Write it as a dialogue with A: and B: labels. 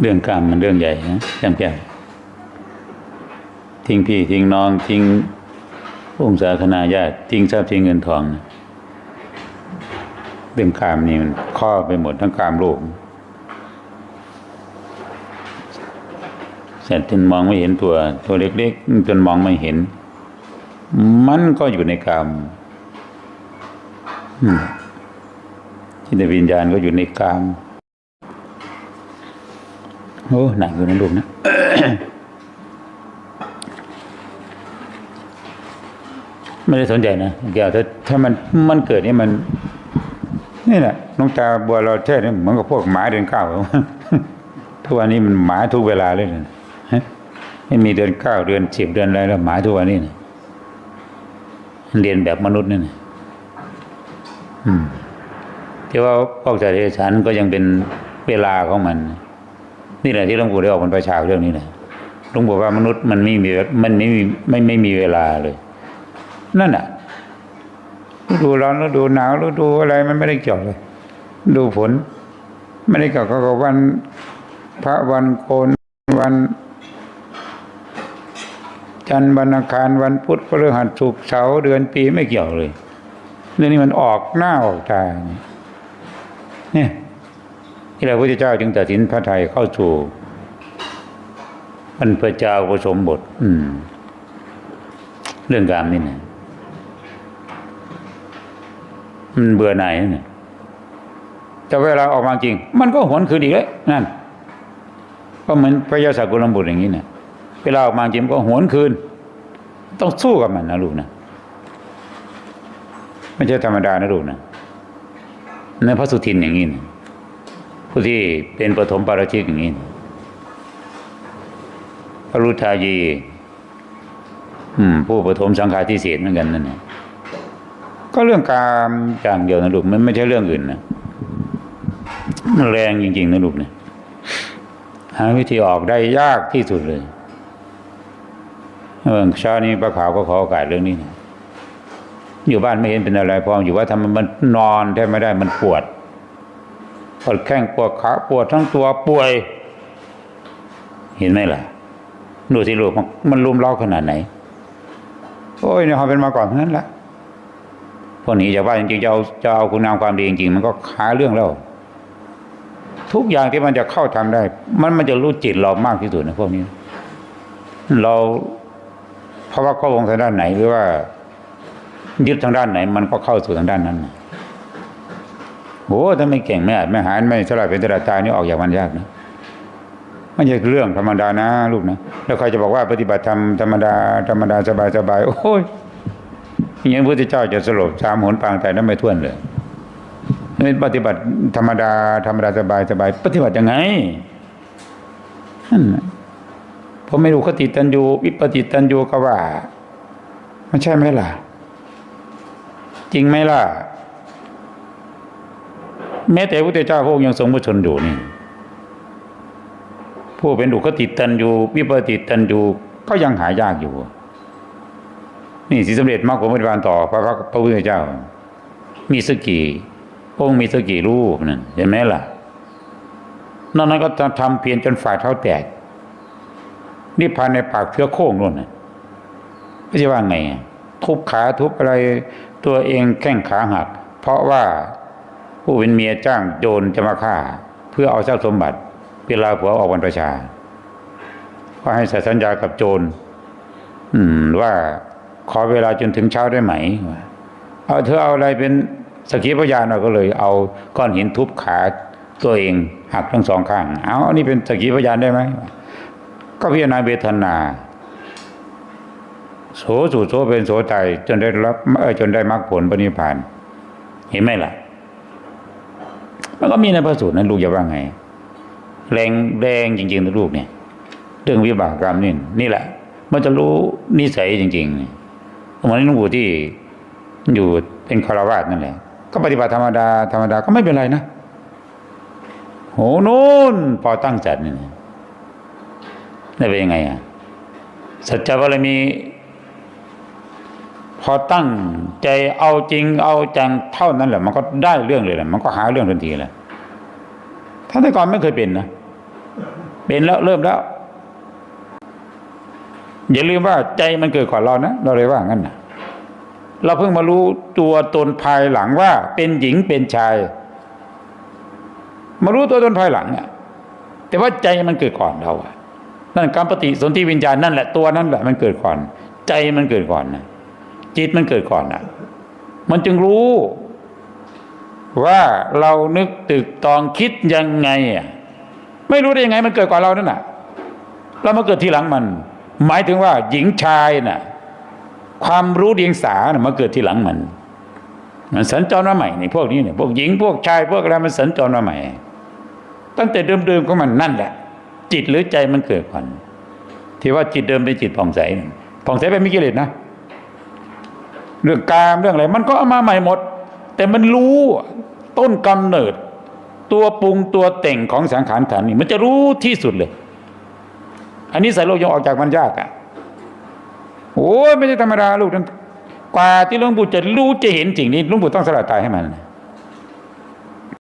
A: เรื่องกรรมมันเรื่องใหญ่นะแก้มแก้มทิ้งพี่ทิ้งน้องทิ้งองค์สาคณาญาติทิ้งทรัพย์ทิ้งเงินทองนะเรื่องกรรมนี่มันครอไปหมดทั้งกรรมโลกเสร็จนมองไม่เห็นตัวตัวเล็กๆจนมองไม่เห็น มันก็อยู่ในกรรมอืมจิตวิญญาณก็อยู่ในกรรม โอ้หนักอยู่นะลูกนะไม่ได้สนใจนะแก้วถ้าถ้ามันมันเกิดนี่มัน นี่แหละน้องตาบัวเราเทศนี่เหมือนกับพวกหมาเดินเก้าวทุกวันนี้มันหมาทุกเวลาเลยนะฮะไม่มีเดือนเก้าเดือนสิบเดือนอะไรแล้วหมาทุกวันนี้นะเรียนแบบมนุษย์นี่นะอืมที่ว่าพวกสัตเดรัจฉานก็ยังเป็นเวลาของมันนี่ นี่แหละที่หลวงปู่ได้ออกบรรพชาเรื่องนี้นะหลวงปู่ว่ามนุษย์มันไม่มีมันไม่มีไม่ไม่มีเวลาเลย นั่นน่ะฤดูร้อนฤดูหนาวฤดูอะไรมันไม่ได้เกี่ยวเลย ดูฝนไม่ได้เกี่ยวกับวัน พระวันโกนวัน จันทร์วันอังคารวันพุธพฤหัสศุกร์เสาร์เดือนปีไม่เกี่ยวเลยเรื่องนี้มันออกหน้าออกตาเนี่ย ที่เราพระพุทธเจ้าจึงตัดสินพระไทยเข้าสู่มันพระเจ้าผสมบท อืม เรื่องการนี่นะมันเบื่อหน่ายนั่นนะแต่เวลาออกมาจริง มันก็หวนคืนอีกเลยนั่นก็เหมือนพระยาสักกุลบุตรอย่างนี้นะเวลาออกมาจริงก็หวนคืน ต้องสู้กับมันนะลูกนะไม่ใช่ธรรมดานะลูกนะในพระสุทินอย่างนี้นะ ผู้ที่เป็นปฐมปาราชิกอย่างนี้พระรุทายีอืมผู้ปฐมสังฆาทิเศษเหมือนกันนั่นนะก็เรื่องการจางเดียวนะลูกมันไม่ใช่เรื่องอื่นนะมันแรงจริงๆนะลูกเนี่ยหาวิธีออกได้ยากที่สุดเลยเมื่อเช้านี้พระขาวก็ขอโอกาสเรื่องนี้นะอยู่บ้านไม่เห็นเป็นอะไรพออยู่ว่าทำมันนอนแทบไม่ได้มันปวด ปวดแข้งปวดขาปวดทั้งตัวป่วย เห็นไหมล่ะดูสิลูกมันมันรุมเร้าขนาดไหน โอ้ยเนี่ยเขาเป็นมาก่อนทั้งนั้นแหละพวกนี้จะว่าจริงๆจะเอาจะเอาคุณงามความดีจริงๆมันก็หาเรื่องแล้วทุกอย่างที่มันจะเข้าทำได้ มันมันจะรู้จิตเรามากที่สุดนะพวกนี้ เราเพราะว่าเข้าวงทางด้านไหนหรือว่ายึดทางด้านไหน มันก็เข้าสู่ทางด้านนั้นนะ โอ้ถ้าไม่เก่งไม่อาจไม่หารไม่ฉลาดเป็นตลาดตายนี่ออกจากมันยากนะไม่ใช่เรื่องธรรมดานะลูกนะแล้วใครจะบอกว่าปฏิบัติธรรมธรรมดาธรรมดาสบายสบายโอ้ยอย่างนี้พระพุทธเจ้าจะสลบสามหนปางแต่นั้นไม่ท้วนเลยนี่ปฏิบัติธรรมดาธรรมดาสบายสบาย ปฏิบัติยังไงนั่นนะผมไม่รู้คติตันยูวิปฏิตันยูก็ว่ามันใช่ไหมล่ะ จริงไหมล่ะ แม้แต่พระพุทธเจ้าพระองค์ยังทรงพระชนอยู่นี่ ผู้เป็นดุคติตันอยู่วิปติตันอยู่ก็ยังหายากอยู่ นี่สิสำเร็จมากกว่าปฏิบัติต่อพระพระพุทธเจ้า มีสกี่พระองค์มีสกี่รูปนั่นเห็นไหมล่ะนอกนั้นก็ทำเพียรจนฝ่าเท้าแตกนี่พานในปากเชื้อโค้งนู่นนะไม่ใช่ว่าไง ทุบขาทุบอะไรตัวเองแข้งขาหัก เพราะว่า ผู้เป็นเมียจ้างโจรจะมาฆ่า เพื่อเอาทรัพย์สมบัติเวลาผัวออกวันประชา ก็ให้สัญญากับโจรอืม ว่าขอเวลาจนถึงเช้าได้ไหมเอาเธอเอาอะไรเป็นสกีพยานเราก็เลย เอาก้อนหินทุบขาตัวเองหักทั้งสองข้าง เอาอันนี้เป็นสกีพยานได้ไหมก็พิจารณาเวทนา โสสู่โสเป็นโสใจจนได้รับจนได้มรรคผลปณิพาน เห็นไหมล่ะ มันก็มีในพระสูตรนั้นลูกจะว่าไง แรงแรงจริงๆนะลูกเนี่ย เรื่องวิบากกรรมนี่นี่แหละ มันจะรู้นิสัยจริงๆเหมือนหลวงปู่ที่อยู่เป็นคารวาสนั่นแหละ ก็ปฏิบัติธรรมดาธรรมดาก็ไม่เป็นไรนะโหนู่นพอตั้งจัดนี่ได้เป็นยังไงอะสัจจะบารมี พอตั้งใจเอาจริงเอาจังเท่านั้นแหละ มันก็ได้เรื่องเลยแหละมันก็หาเรื่องทันทีเลยถ้านแต่ก่อนไม่เคยเป็นนะเป็นแล้วเริ่มแล้ว อย่าลืมว่าใจมันเกิดก่อนเรานะเราเลยว่างั้นนะเราเพิ่งมารู้ตัวตนภายหลังว่า เป็นหญิงเป็นชาย มารู้ตัวตนภายหลังอะแต่ว่าใจมันเกิดก่อนเราอะนั่นการปฏิสนธิวิญญาณนั่นแหละตัวนั่นแหละมันเกิดก่อน ใจมันเกิดก่อนนะ จิตมันเกิดก่อนนะมันจึงรู้ ว่าเรานึกตึกตองคิดยังไงอะไม่รู้ได้ยังไง มันเกิดก่อนเรานั่นน่ะเรามาเกิดทีหลังมัน หมายถึงว่าหญิงชายน่ะ ความรู้เดียงสาน่ะมาเกิดทีหลังมัน มันสัญจรมาใหม่ในพวกนี้เนี่ยพวกหญิงพวกชายพวกอะไรมันสัญจรมาใหม่ ตั้งแต่เดิมๆของมันนั่นแหละ จิตหรือใจมันเกิดก่อนที่ว่าจิตเดิมเป็นจิตผ่องใสผ่องใสไปไม่กิเลสนะ เรื่องกามเรื่องอะไร มันก็เอามาใหม่หมด แต่มันรู้ต้นกำเนิด ตัวปรุงตัวแต่งของสังขารขันนี่มันจะรู้ที่สุดเลย อันนี้สายโลกยังออกจากมันยากอะโอ้ไม่ใช่ธรรมดาลูกนั้นกว่าที่หลวงปู่จะรู้จะเห็นสิ่งนี้หลวงปู่ต้องสละตายให้มันนะ